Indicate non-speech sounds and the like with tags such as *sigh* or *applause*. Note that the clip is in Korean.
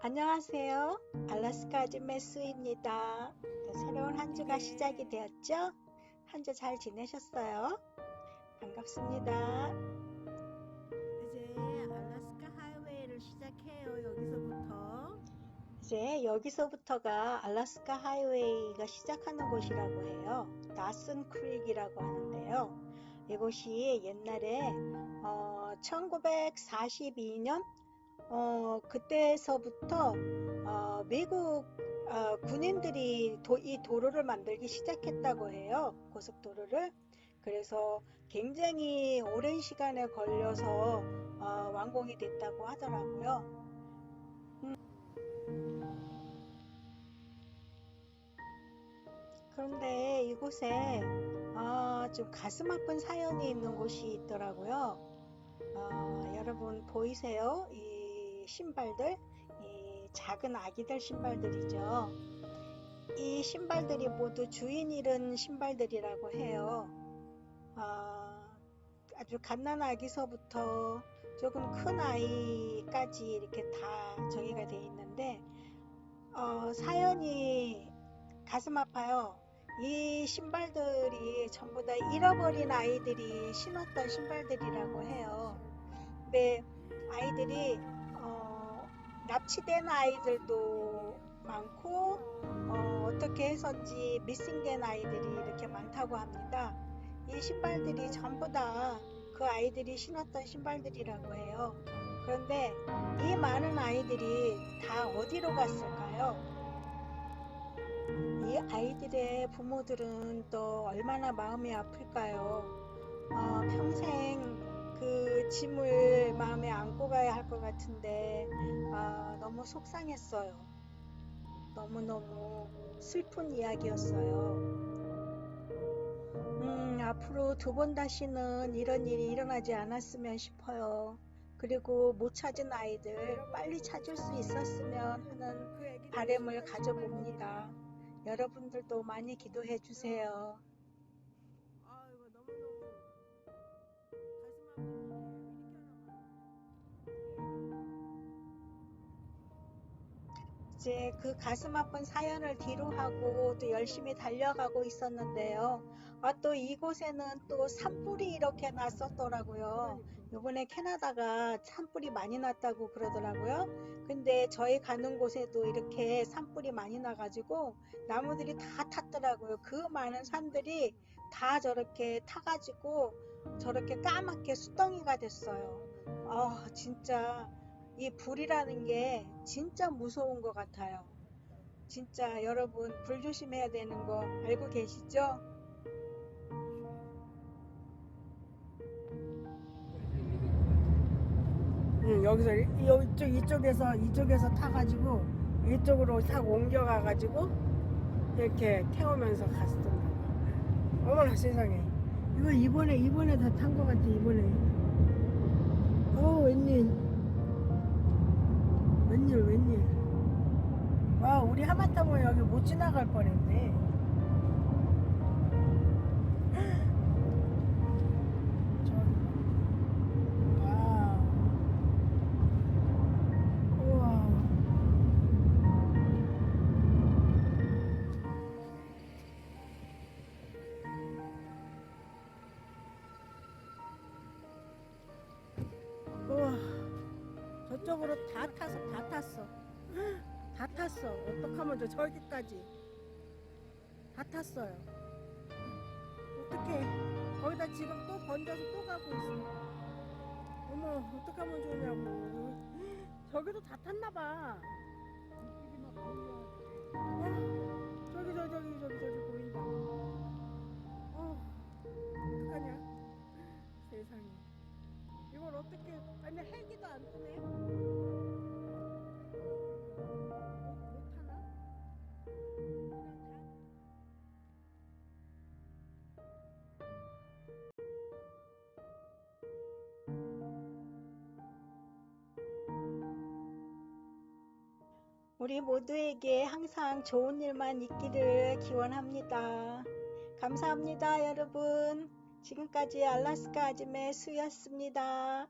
안녕하세요. 알라스카 아줌마 수입니다. 네, 새로운 한 주가 시작이 되었죠? 한 주 잘 지내셨어요? 반갑습니다. 이제 알라스카 하이웨이를 시작해요. 여기서부터. 이제 여기서부터가 알라스카 하이웨이가 시작하는 곳이라고 해요. 나슨 크릭이라고 하는데요. 이곳이 옛날에 어, 1942년 어, 그때서부터 어, 미국 어, 군인들이 도, 이 도로를 만들기 시작했다고 해요. 고속도로를. 그래서 굉장히 오랜 시간에 걸려서 어, 완공이 됐다고 하더라고요. 그런데 이곳에 아, 좀 가슴 아픈 사연이 있는 곳이 있더라고요. 아, 여러분 보이세요? 이 신발들, 이 작은 아기들 신발들이죠. 이 신발들이 모두 주인 잃은 신발들이라고 해요. 아, 아주 갓난 아기서부터 조금 큰 아이까지 이렇게 다 정의가 되어 있는데 어, 사연이 가슴 아파요. 이 신발들이 전부 다 잃어버린 아이들이 신었던 신발들이라고 해요. 근데 아이들이 어, 납치된 아이들도 많고 어, 떻게 해서인지 미싱된 아이들이 이렇게 많다고 합니다. 이 신발들이 전부 다 그 아이들이 신었던 신발들이라고 해요. 그런데 이 많은 아이들이 다 어디로 갔을까요? 이 아이들의 부모들은 또 얼마나 마음이 아플까요? 어, 평생 그 짐을 마음에 안고 가야 할 것 같은데 아, 너무 속상했어요. 너무너무 슬픈 이야기였어요. 음, 앞으로 두 번 다시는 이런 일이 일어나지 않았으면 싶어요. 그리고 못 찾은 아이들 빨리 찾을 수 있었으면 하는 바람을 가져봅니다. 여러분들도 많이 기도해 주세요. 이제 그 가슴 아픈 사연을 뒤로 하고 또 열심히 달려가고 있었는데요. 아, 또 이곳에는 또 산불이 이렇게 났었더라고요. 이번에 캐나다가 산불이 많이 났다고 그러더라고요. 근데 저희 가는 곳에도 이렇게 산불이 많이 나가지고 나무들이 다 탔더라고요. 그 많은 산들이 다 저렇게 타가지고 저렇게 까맣게 수덩이가 됐어요. 아, 진짜 이 불이라는 게 진짜 무서운 것 같아요. 진짜 여러분 불 조심해야 되는 거 알고 계시죠? 응, 여기서 이- 이쪽 이쪽에서 이쪽에서 타가지고 이쪽으로 탁 옮겨가가지고 이렇게 태우면서 갔었던 거. 어머나 세상에. 이거 이번에 이번에 다탄거 같아 이번에. 어? 웬일 와 우리 하마터면 여기 못 지나갈 뻔했네. 저쪽으로 다 타서 다 탔어. 다 탔어. 어떡하면 저 저기까지 다 탔어요. 어떡해. 거기다 지금 또 번져서 또 가고 있어. 어머, 어떡하면 좋냐고. *gasps* 저기도 다 탔나 봐. 우리 모두에게 항상 좋은 일만 있기를 기원합니다. 감사합니다, 여러분. 지금까지 알라스카 아줌의 수였습니다.